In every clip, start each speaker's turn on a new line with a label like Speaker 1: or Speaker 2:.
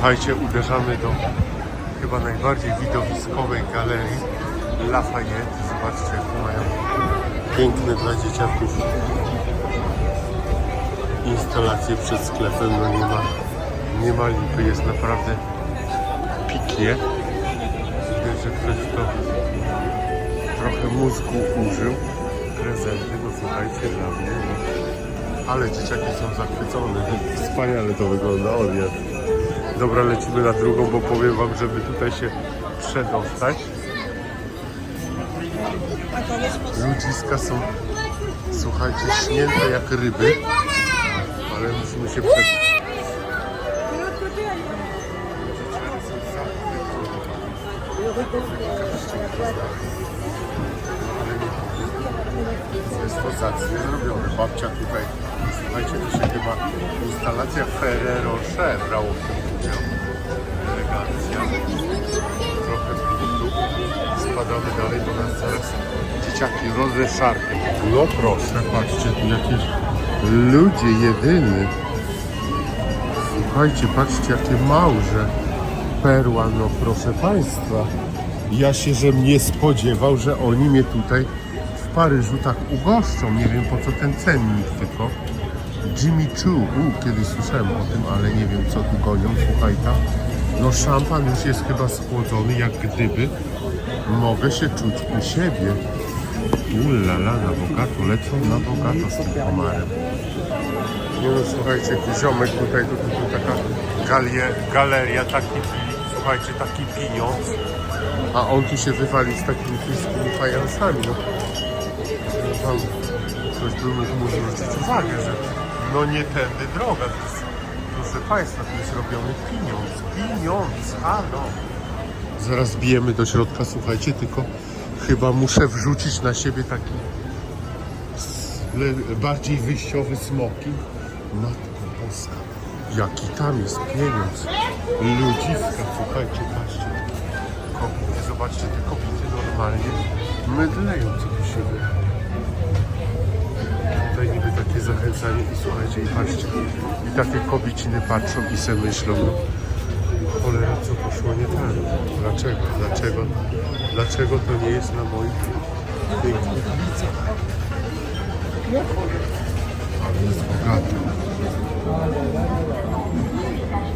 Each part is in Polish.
Speaker 1: Słuchajcie, uderzamy do chyba najbardziej widowiskowej galerii Lafayette. Zobaczcie, jak mają piękne dla dzieciaków instalacje przed sklepem. No nie ma, nie ma lipy, jest naprawdę piknie. Widać, że ktoś to trochę mózgu użył. Prezenty, no słuchajcie, dla mnie. No. Ale dzieciaki są zachwycone. Wspaniale to wygląda. O nie. Dobra, lecimy na drugą, bo powiem wam, żeby tutaj się przedostać. Ludziska są, słuchajcie, śnięte jak ryby, ale musimy się przed... Jest to zacnie zrobione. Babcia tutaj, słuchajcie, to się chyba instalacja Ferrero Rocher brało w tym Elegancja. Trochę. Spadamy dalej, bo nas zaraz dzieciaki rozeszarpią. No proszę, patrzcie, jakieś ludzie jedyny. Słuchajcie, patrzcie, jakie małże. Perła, no proszę Państwa. Ja się, żem nie spodziewał, że oni mnie tutaj w Paryżu tak ugoszczą. Nie wiem po co ten cennik tylko. Jimmy Choo, U, kiedyś słyszałem o tym, ale nie wiem co tu gonią, słuchajta. No szampan już jest chyba schłodzony, jak gdyby mogę się czuć u siebie. Ulala, na bogato, lecą na bogato z tym komarem. Nie no, słuchajcie, ziomek tutaj, tu, tu, taka galie, galeria, taki, słuchajcie, taki pieniądz, a on tu się wywali z takimi chińskimi fajansami, no. Tam ktoś by mógł zwrócić uwagę, że no nie tędy droga, proszę Państwa, to jest robiony pieniądz, pieniądz, halo. Zaraz bijemy do środka, słuchajcie, tylko chyba muszę wrzucić na siebie taki bardziej wyjściowy smoking. Matko Boska, jaki tam jest pieniądz. Ludziska, słuchajcie, patrzcie. Kobiety, zobaczcie, te kobiety normalnie mydleją, co tu się dzieje. Takie zachęcanie i słuchajcie, i patrzcie. I takie kobieciny patrzą i se myślą, no cholera, co poszło nie tak. Dlaczego, dlaczego, dlaczego to nie jest na moich pięknych? Ale jest bogaty.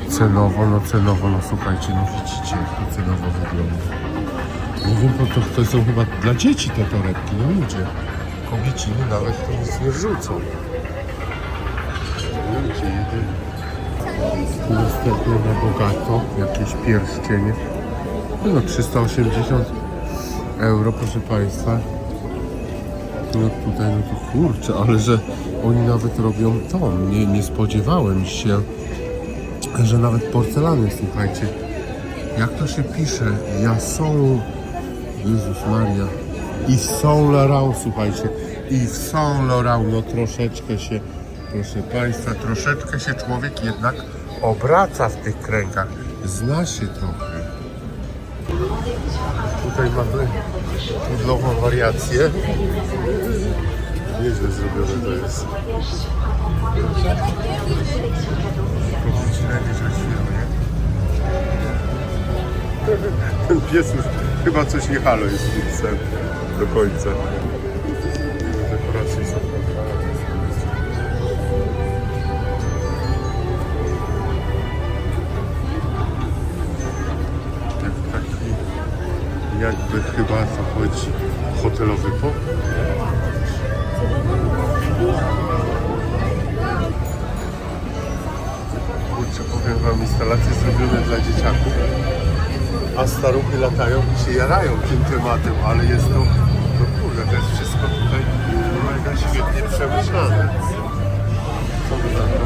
Speaker 1: Cenowo, no cenowo, no słuchajcie, no widzicie jak to cenowo wygląda. Nie wiem, po to, to są chyba dla dzieci te torebki, no ludzie. Kobieciny nawet to nic nie wrzucą. Następne na bogato, jakieś pierścienie. No 380 euro, proszę Państwa. No tutaj, no to kurczę, ale że oni nawet robią to. Nie, nie spodziewałem się, że nawet porcelany, słuchajcie. Jak to się pisze? Ja są... Jezus Maria. I Saint Laurent, słuchajcie. I Saint Laurent, no troszeczkę się, proszę Państwa, troszeczkę się człowiek jednak obraca w tych kręgach. Zna się trochę. Tutaj mamy pudlową wariację. Nieźle zrobione to jest. Coś firmy. Ten pies już chyba coś nie halo jest z do końca. Chyba to chodzi hotelowy pokój. Kurczę, powiem wam, instalacje zrobione dla dzieciaków, a staruchy latają i się jarają tym tematem, ale jest to, no kurde, to jest wszystko tutaj mega świetnie przemyślane. Co wy na to?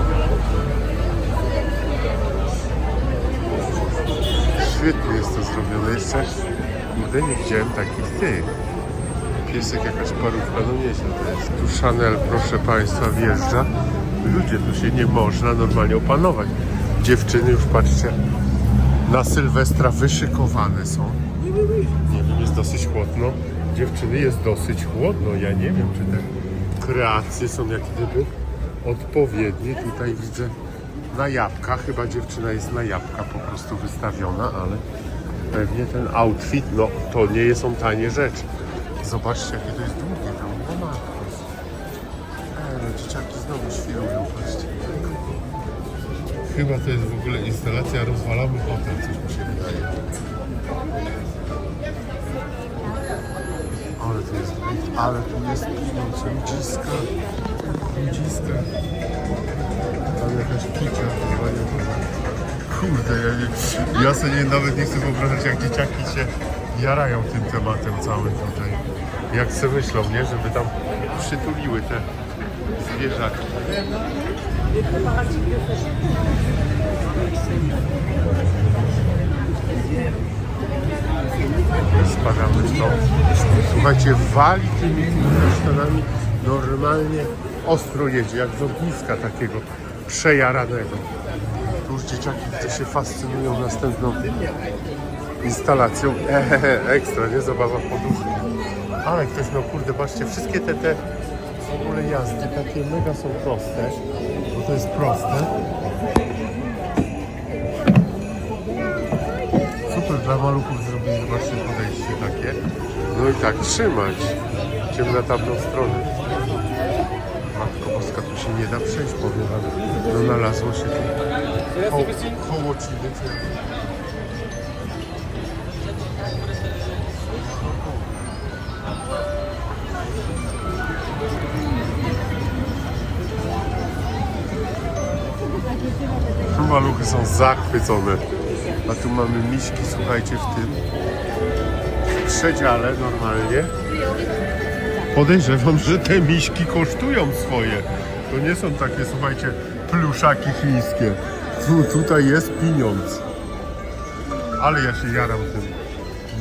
Speaker 1: Świetnie jest to zrobione. Nigdy nie widziałem takich tych. Piesek, jakaś parówka, no nieźle to jest. Tu Chanel, proszę Państwa, wjeżdża. Ludzie, tu się nie można normalnie opanować. Dziewczyny już, patrzcie, na Sylwestra wyszykowane są. Nie wiem, jest dosyć chłodno. Dziewczyny, jest dosyć chłodno. Ja nie wiem, czy te kreacje są jak gdyby odpowiednie. Tutaj widzę na jabłka. Chyba dziewczyna jest na jabłka po prostu wystawiona, ale pewnie ten outfit, no to nie są tanie rzeczy. Zobaczcie, jakie to jest długie tam. No matko. E, no dzieciaki znowu świrują, patrzcie. Chyba to jest w ogóle instalacja Rozwalamy hotel, coś mi się wydaje. Ale tu jest, ale tu jest pieniądze, ludziska, ludziska. Tam jakaś kicia, chyba nie. Kurde, ja, nie, ja sobie nawet nie chcę wyobrażać, jak dzieciaki się jarają tym tematem całym tutaj. Jak sobie myślą, nie? Żeby tam przytuliły te zwierzaki. Spadamy stąd. Słuchajcie, wali tymi, kasztanami normalnie ostro jedzie, jak z ogniska takiego przejaranego. Już dzieciaki widzę się fascynują następną instalacją. Ehehe, ekstra, nie? Zabawa w poduszki. Ale ktoś, no kurde, patrzcie, wszystkie te, te w ogóle jazdy takie mega są proste, bo to jest proste. Super dla maluchów zrobili właśnie podejście takie. No i tak trzymać. Idziemy na tamtą stronę. Matko Boska, tu się nie da przejść, powiem wam. No znalazło się ko kołociny. Tu maluchy są zachwycone. A tu mamy miśki, słuchajcie, w tym przedziale normalnie. Podejrzewam, że te miśki kosztują swoje. To nie są takie, słuchajcie, pluszaki chińskie. Tu, tutaj jest pieniądz. Ale ja się jaram tym.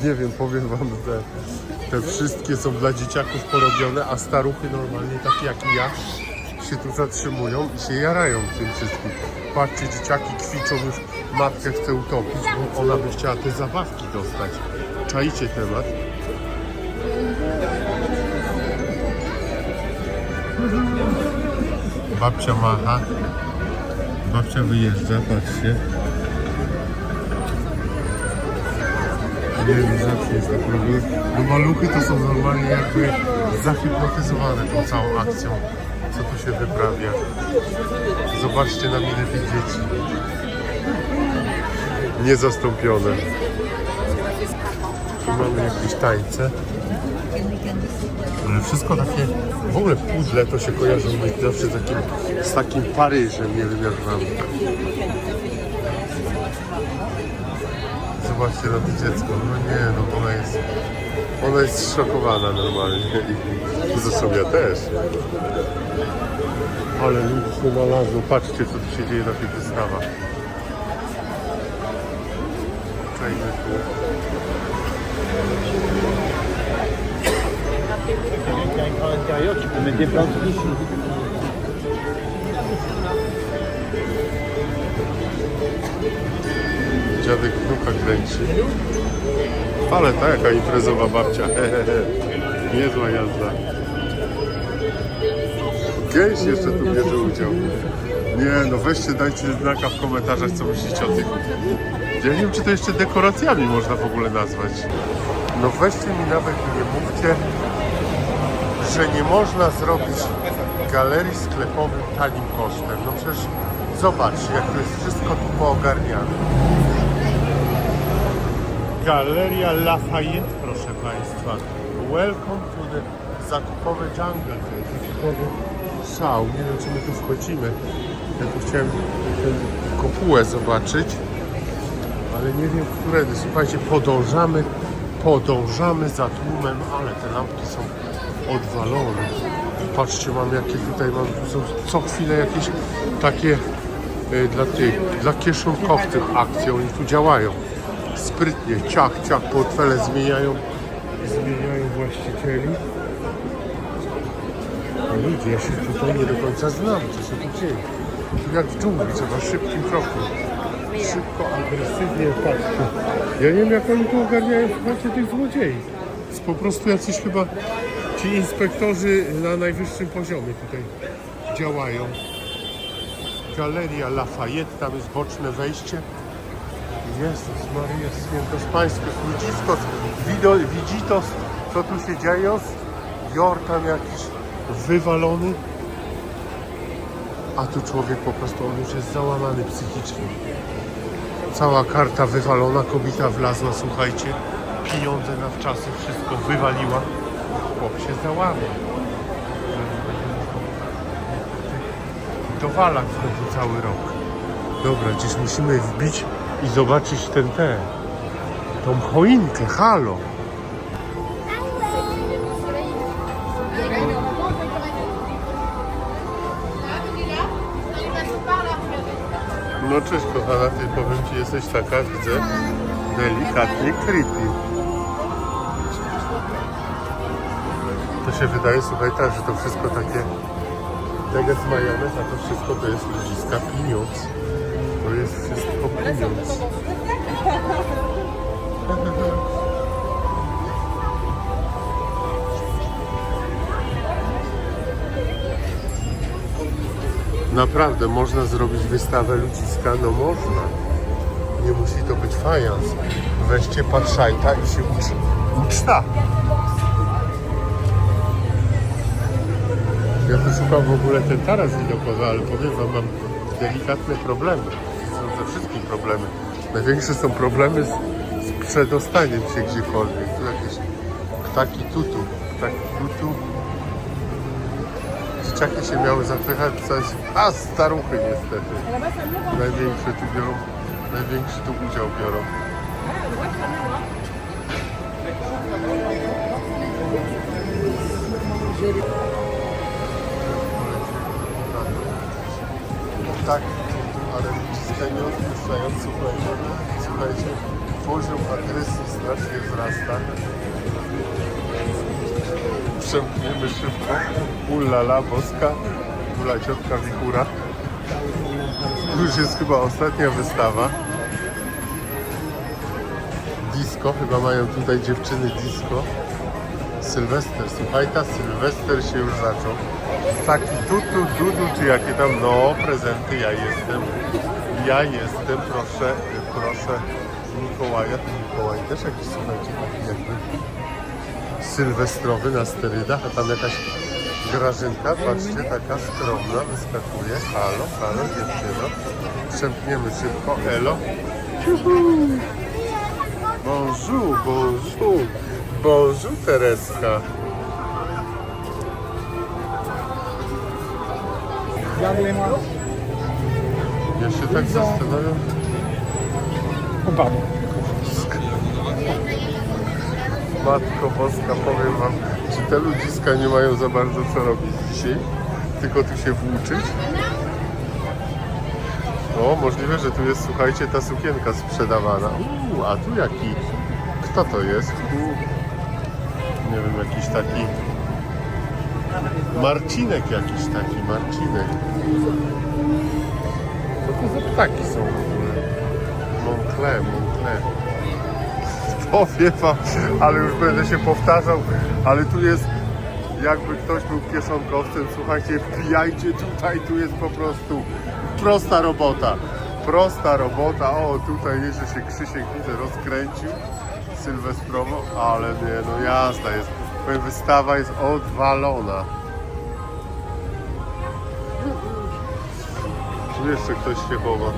Speaker 1: Nie wiem, powiem wam, że te wszystkie są dla dzieciaków porobione, a staruchy normalnie, takie jak ja, się tu zatrzymują i się jarają tym wszystkim. Patrzcie, dzieciaki kwiczą już, matkę chce utopić, bo ona by chciała te zabawki dostać. Czajcie temat. Babcia macha. Babcia wyjeżdża, patrzcie. Zawsze jest to problem. No maluchy to są normalnie jakby zahipnotyzowane tą całą akcją, co tu się wyprawia. Zobaczcie na minę tych dzieci. Niezastąpione. Tu mamy jakieś tańce. Wszystko takie, w ogóle pudle to się kojarzy mi zawsze z takim, z takim Paryżem, nie wiem jak wam. Zobaczcie na to dziecko, no nie, no ona jest, ona jest zszokowana normalnie i ja też. Ale ludzi się znalazło, patrzcie co tu się dzieje na tych wystawach. Czajmy tu. Dziadek wnuka kręci. Ale ta jaka imprezowa babcia. Niezła jazda. Gęś jeszcze tu bierze udział. Nie, no weźcie, dajcie znaka w komentarzach, co myślicie o tych. Ja nie wiem, czy to jeszcze dekoracjami można w ogóle nazwać. No weźcie mi nawet nie mówcie, że nie można zrobić galerii sklepowym tanim kosztem. No przecież zobaczcie, jak to jest wszystko tu poogarniane. Galeria Lafayette, proszę Państwa. Welcome to the zakupowy jungle. To jest zakupowy szał. Nie wiem, czy my tu wchodzimy. Ja tu chciałem tę kopułę zobaczyć, ale nie wiem, którędy. Słuchajcie, podążamy, podążamy za tłumem, ale te lampki są odwalone. Patrzcie, mam jakie tutaj mam, co chwilę jakieś takie e, dla tych, dla kieszonkowców akcje, oni tu działają sprytnie, ciach, ciach, portfele zmieniają, zmieniają właścicieli. No ludzie, ja się tutaj nie do końca znam, co się tu dzieje. Jak w dżungli, trzeba szybkim krokiem. Szybko, agresywnie, patrzcie. Ja nie wiem, jak oni tu ogarniają, słuchajcie, tych złodziei. Jest po prostu jacyś chyba ci inspektorzy na najwyższym poziomie tutaj działają. Galeria Lafayette, tam jest boczne wejście. Jezus Maria, Świętospańskie, Ludziskos, Wido- Widzitos, co tu się dzieje? Jordan jakiś wywalony. A tu człowiek po prostu, on już jest załamany psychicznie. Cała karta wywalona, kobieta wlazła, słuchajcie, pieniądze na wczasy, wszystko wywaliła. Się załamał. Dowalak znowu cały rok. Dobra, gdzieś musimy wbić i zobaczyć ten ten. Tą choinkę, halo. No cześć kochana, ty powiem ci, jesteś taka, widzę, delikatnie creepy. Się wydaje, słuchaj, tak, że to wszystko takie deges majonez, a to wszystko to jest ludziska pieniądz. To jest wszystko pieniądz. Naprawdę, można zrobić wystawę ludziska? No można. Nie musi to być fajans. Weźcie patrzajta i się uczy. uczta. Ja w ogóle ten taras widokowy, ale powiem wam, mam delikatne problemy. Są ze wszystkim problemy. Największe są problemy z, z przedostaniem się gdziekolwiek. Tu jakieś ptaki tutu, ptaki tutu. Dzieciaki się miały zapychać coś, a staruchy niestety. Największe tu biorą, największy tu udział biorą. Tak, ale nie odpuszczają, słuchajcie, słuchajcie, poziom agresji strasznie wzrasta. Przemkniemy szybko. Ulala, boska. Ula ciotka wichura. Już jest chyba ostatnia wystawa. Disco, chyba mają tutaj dziewczyny disco. Sylwester, słuchaj, ta Sylwester się już zaczął. Taki tutu, dudu, czy jakie tam, no prezenty, ja jestem. Ja jestem, proszę, proszę Mikołaja. Ten Mikołaj też jakiś, słuchajcie, taki jakby sylwestrowy na sterydach, a tam jakaś grażynka, patrzcie, taka skromna, wyskakuje. Halo, halo, dziewczyno. Przemkniemy szybko, elo. Juhu. Bonjour, bonjour. Bonjour, Tereska. Ja się tak zastanawiam,
Speaker 2: Upadł.
Speaker 1: Matko Boska, powiem Wam, czy te ludziska nie mają za bardzo co robić dzisiaj? Tylko tu się włóczyć? O, możliwe, że tu jest, słuchajcie, ta sukienka sprzedawana. Uuu, a tu jaki? Kto to jest? Uuu. Nie wiem, jakiś taki... Marcinek jakiś taki, Marcinek. Co to za ptaki są w ogóle? Moncler, Moncler powiem wam, ale już będę się powtarzał, ale tu jest jakby ktoś był kieszonkowcem, słuchajcie, wbijajcie tutaj, tu jest po prostu prosta robota, prosta robota, o tutaj jeszcze się Krzysiek widzę rozkręcił sylwestrowo, ale nie, no jazda jest, powiem, wystawa jest odwalona. Tu jeszcze ktoś się chowa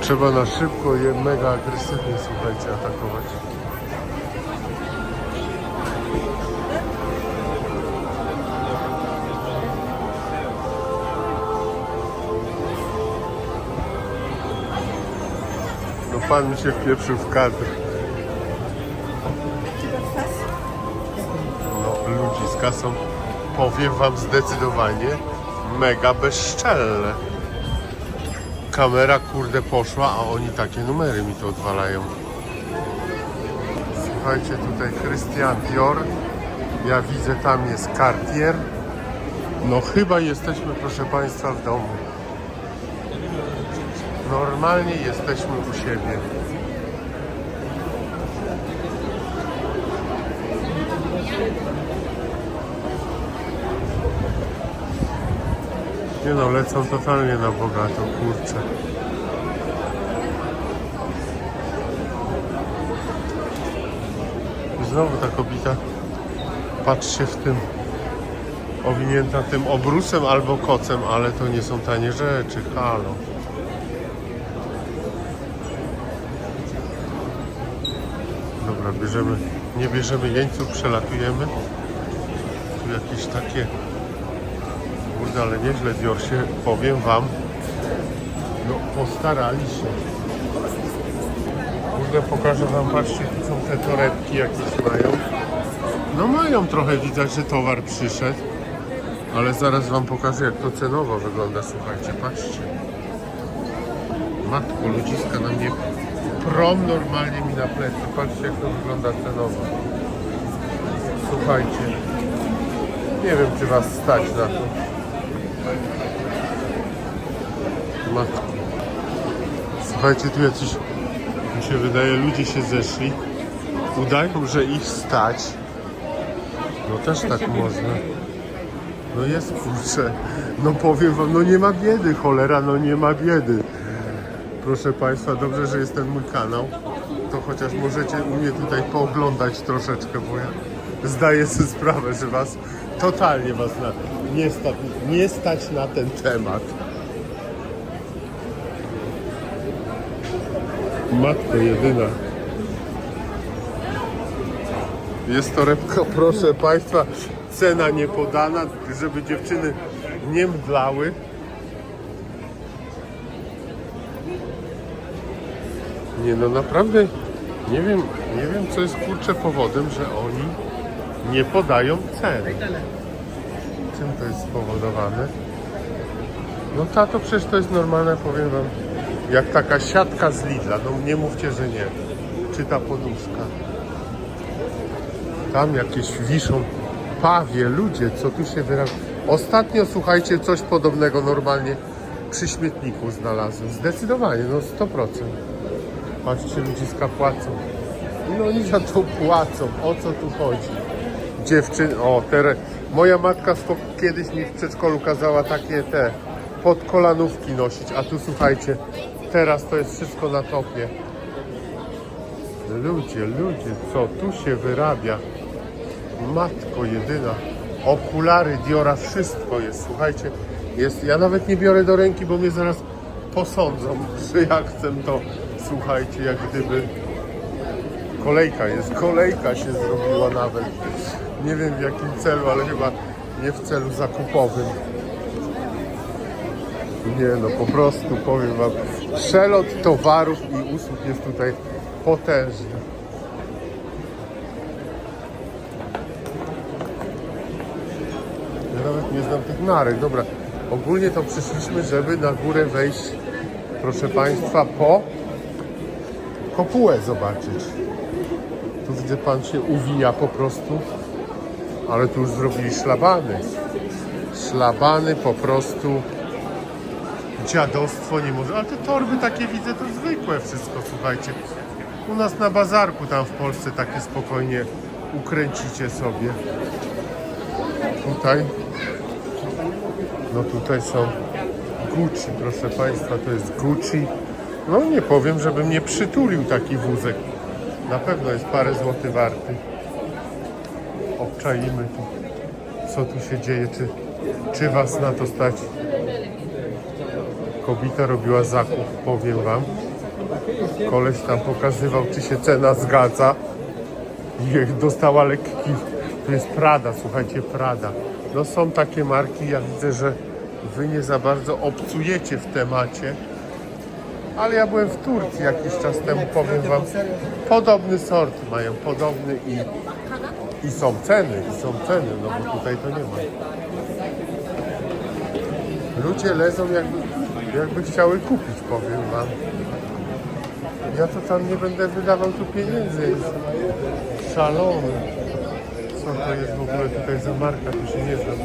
Speaker 1: trzeba na szybko je mega agresywnie, słuchajcie, atakować. Pan mi się wpieprzył w kadr. No ludziska są, powiem wam zdecydowanie, mega bezczelne kamera kurde poszła, a oni takie numery mi to odwalają. Słuchajcie, tutaj Christian Dior. Ja widzę, tam jest Cartier. No chyba jesteśmy, proszę Państwa, w domu. Normalnie jesteśmy u siebie. Nie no, lecą totalnie na bogato, kurczę. Znowu ta kobieta patrzy się w tym owinięta tym obrusem albo kocem, ale to nie są tanie rzeczy, halo. Bierzemy, nie bierzemy jeńców, przelatujemy. Tu jakieś takie, kurde, ale nieźle Dior się, powiem wam, no postarali się. Kurde, pokażę wam, patrzcie, tu są te torebki jakieś mają. No mają trochę, widać, że towar przyszedł. Ale zaraz wam pokażę, jak to cenowo wygląda, słuchajcie, patrzcie. Matko, ludziska na mnie prom normalnie mi na plecy. Patrzcie, jak to wygląda cenowo. Słuchajcie, nie wiem, czy was stać na to. Matko. Słuchajcie, tu jacyś, mi się wydaje, ludzie się zeszli. Udają, że ich stać. No też tak można. No jest kurczę. No powiem wam, no nie ma biedy, cholera, no nie ma biedy. Proszę Państwa, dobrze, że jest ten mój kanał. To chociaż możecie u mnie tutaj pooglądać troszeczkę, bo ja zdaję sobie sprawę, że Was totalnie Was na, nie, nie stać na ten temat. Matko jedyna. Jest torebka, proszę Państwa, cena nie podana, żeby dziewczyny nie mdlały. Nie no naprawdę nie wiem, nie wiem co jest kurczę powodem, że oni nie podają ceny. Czym to jest spowodowane? No tato przecież to jest normalne, powiem wam, jak taka siatka z Lidla, no nie mówcie, że nie. Czy ta poduszka. Tam jakieś wiszą pawie, ludzie, co tu się wyrabia. Ostatnio, słuchajcie, coś podobnego normalnie przy śmietniku znalazłem. Zdecydowanie, no 100%. Patrzcie, ludziska płacą. No oni za to płacą. O co tu chodzi? Dziewczyny, o, tere. Moja matka kiedyś mi w przedszkolu kazała takie te podkolanówki nosić, a tu słuchajcie, teraz to jest wszystko na topie. Ludzie, ludzie, co tu się wyrabia? Matko jedyna. Okulary Diora, wszystko jest. Słuchajcie, jest. Ja nawet nie biorę do ręki, bo mnie zaraz posądzą, że ja chcę to. Słuchajcie, jak gdyby kolejka jest. Kolejka się zrobiła nawet. Nie wiem w jakim celu, ale chyba nie w celu zakupowym. Nie no, po prostu powiem wam, przelot towarów i usług jest tutaj potężny. Ja nawet nie znam tych marek. Dobra, ogólnie to przyszliśmy, żeby na górę wejść, proszę Państwa, po kopułę zobaczyć. Tu widzę, Pan się uwija po prostu, ale tu już zrobili szlabany. Szlabany po prostu dziadostwo nie może. Ale te torby takie widzę, to zwykłe wszystko, słuchajcie. U nas na bazarku tam w Polsce takie spokojnie ukręcicie sobie. Tutaj. No tutaj są Gucci, proszę Państwa, to jest Gucci. No nie powiem, żebym nie przytulił taki wózek. Na pewno jest parę złotych warty. Obczaimy tu, co tu się dzieje, czy, czy Was na to stać. Kobieta robiła zakup, powiem Wam. Koleś tam pokazywał, czy się cena zgadza. I dostała lekki. To jest Prada, słuchajcie, Prada. No są takie marki, ja widzę, że Wy nie za bardzo obcujecie w temacie. Ale ja byłem w Turcji jakiś czas temu, powiem Wam. Podobny sort mają, podobny i, i są ceny, i są ceny, no bo tutaj to nie ma. Ludzie lezą jakby, jakby chciały kupić, powiem wam. Ja to tam nie będę wydawał tu pieniędzy. Jest szalony. Co to jest w ogóle tutaj za marka? Tu się nie znam.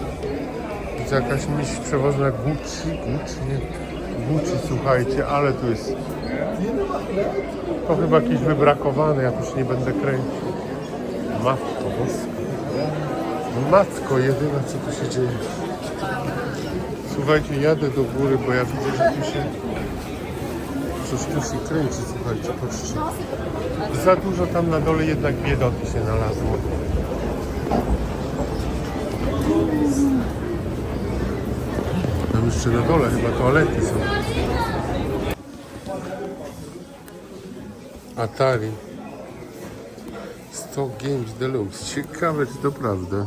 Speaker 1: To jakaś myśl przewozna Gucci, Gucci, nie. Gucci, słuchajcie, ale tu jest. To chyba jakieś wybrakowane, ja tu się nie będę kręcił. Matko boska. Matko jedyna, co tu się dzieje. Słuchajcie, jadę do góry, bo ja widzę, że tu się coś tu się kręci, słuchajcie, patrzcie. Za dużo tam na dole jednak biedoty się znalazło. Jeszcze na dole chyba toalety są. Atari. 100 Games Deluxe. Ciekawe, czy to prawda.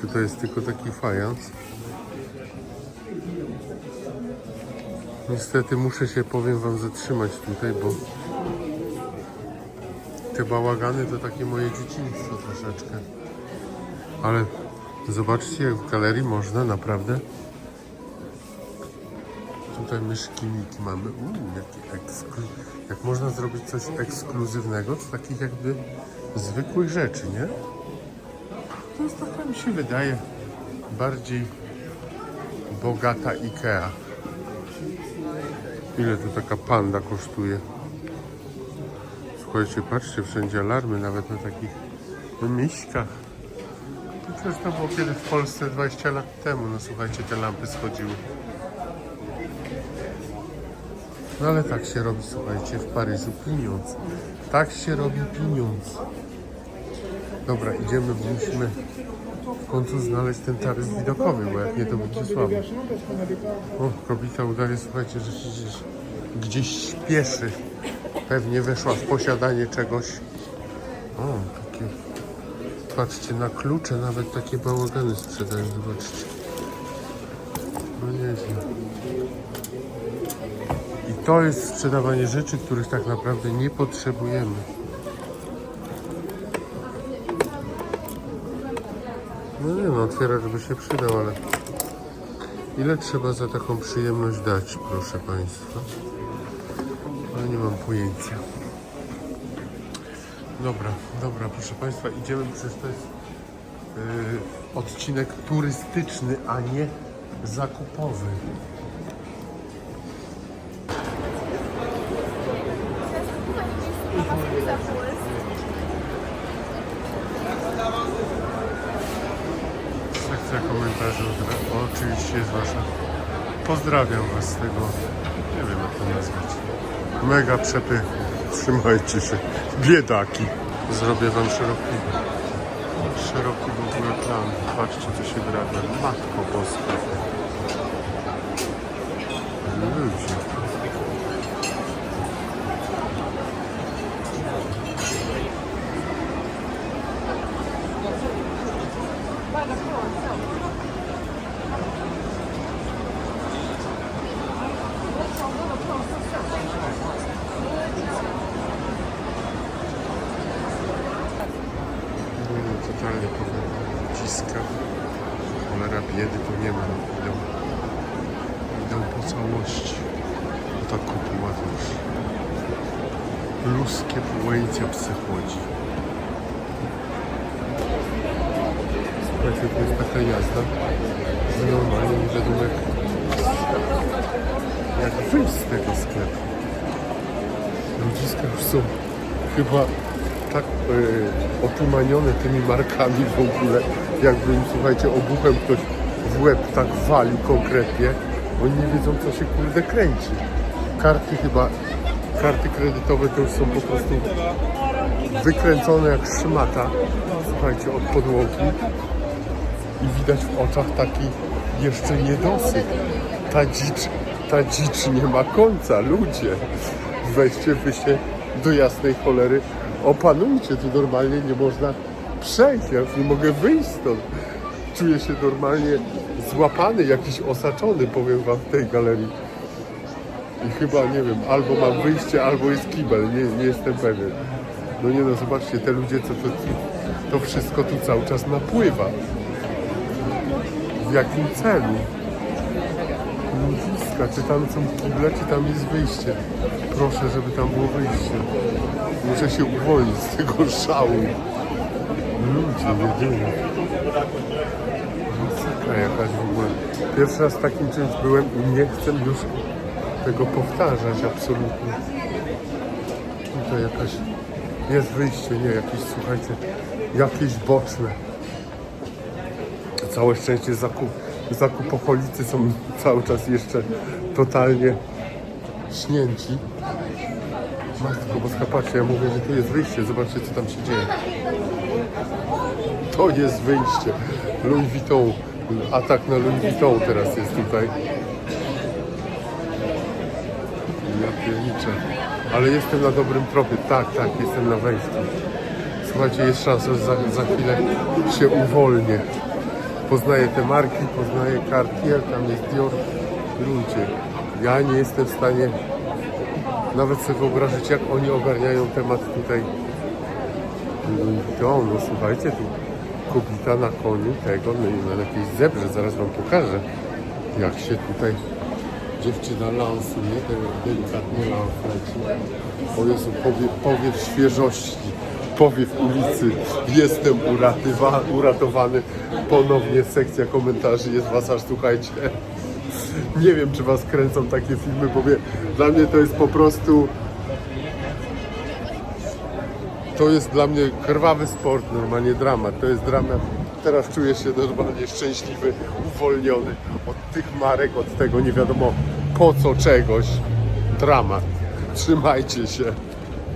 Speaker 1: Czy to jest tylko taki fajans? Niestety muszę się, powiem Wam, zatrzymać tutaj, bo te bałagany to takie moje dzieciństwo troszeczkę. Ale zobaczcie, jak w galerii można naprawdę. Tutaj myszki Miki mamy. Uuu, jaki. Jak można zrobić coś ekskluzywnego z takich jakby zwykłych rzeczy, nie? To jest taka, mi się wydaje, bardziej bogata Ikea. Ile tu taka panda kosztuje? Słuchajcie, patrzcie, wszędzie alarmy, nawet na takich miśkach. Przecież to było kiedy w Polsce 20 lat temu, no słuchajcie, te lampy schodziły. No ale tak się robi, słuchajcie, w Paryżu pieniądz. Tak się robi pieniądz. Dobra, idziemy, bo musimy w końcu znaleźć ten taryf widokowy, bo jak nie to będzie słabo. O, kobieta udaje, słuchajcie, że się gdzieś, gdzieś śpieszy. Pewnie weszła w posiadanie czegoś. O, takie... Patrzcie, na klucze nawet takie bałagany sprzedają, zobaczcie. No nieźle. I to jest sprzedawanie rzeczy, których tak naprawdę nie potrzebujemy. No nie no, otwiera, żeby się przydał, ale ile trzeba za taką przyjemność dać, proszę Państwa? Ale nie mam pojęcia. Dobra, dobra, proszę Państwa, idziemy, przecież to jest yy, odcinek turystyczny, a nie zakupowy. Sekcja komentarzy oczywiście jest Wasza. Pozdrawiam Was z tego, nie wiem jak to nazwać. Mega przepychu. Trzymajcie się. Biedaki. Zrobię Wam szeroki, szeroki w ogóle plan. Patrzcie co się wyrabia. Matko Boska. Ludzie. Nie no, totalnie powiem, ciska. Biedy to nie ma. no, Idą, idą po całości. No ta kupuła to już. Luskie płęcia psy chodzi. Słuchajcie, to jest taka jazda, że normalnie nie wiadomo jak, jak wyjść z tego sklepu. Ludziska już są chyba tak e, otumanione tymi markami w ogóle, jakby im, słuchajcie, obuchem ktoś łeb tak walił konkretnie. Oni nie wiedzą, co się kurde kręci. Karty chyba, karty kredytowe to już są po prostu wykręcone jak szmata, słuchajcie, od podłogi. I widać w oczach taki jeszcze niedosyt. Ta dzicz, ta dzicz nie ma końca, ludzie. Weźcie wy się do jasnej cholery, opanujcie, tu normalnie nie można przejść, ja już nie mogę wyjść stąd. Czuję się normalnie złapany, jakiś osaczony, powiem wam, w tej galerii. I chyba, nie wiem, albo mam wyjście, albo jest kibel, nie, nie jestem pewien. No nie no, zobaczcie, te ludzie, co to, to wszystko tu cały czas napływa. W jakim celu? Ludziska, czy tam są kible, czy tam jest wyjście? Proszę, żeby tam było wyjście. Muszę się uwolnić z tego szału. Ludzie, jedynie. Masakra jakaś w ogóle. Pierwszy raz takim czymś byłem i nie chcę już tego powtarzać absolutnie. Tutaj jakaś jest wyjście, nie, jakieś, słuchajcie, jakieś boczne. Całe szczęście zakup, zakupoholicy są cały czas jeszcze totalnie śnięci. Matko boska, patrzcie, ja mówię, że tu jest wyjście, zobaczcie co tam się dzieje. To jest wyjście. Louis Vuitton, atak na Louis Vuitton teraz jest tutaj. Ja pierniczę. Ale jestem na dobrym tropie, tak, tak, jestem na wejściu. Słuchajcie, jest szansa, że za, za chwilę się uwolnię. Poznaję te marki, poznaję Cartier, tam jest Dior. Ludzie, ja nie jestem w stanie nawet sobie wyobrazić, jak oni ogarniają temat tutaj Louis. No słuchajcie, tu kobieta na koniu tego, no i na jakiejś zebrze, zaraz wam pokażę, jak się tutaj dziewczyna lansuje, delikatnie lans leci. O Jezu, powiew, powiew świeżości, powiew ulicy. Jestem uratywa, uratowany. Ponownie sekcja komentarzy jest was aż, słuchajcie. Nie wiem, czy was kręcą takie filmy, bo wie, dla mnie to jest po prostu... To jest dla mnie krwawy sport, normalnie dramat. To jest dramat. Teraz czuję się normalnie szczęśliwy, uwolniony od tych marek, od tego nie wiadomo po co czegoś. Dramat. Trzymajcie się.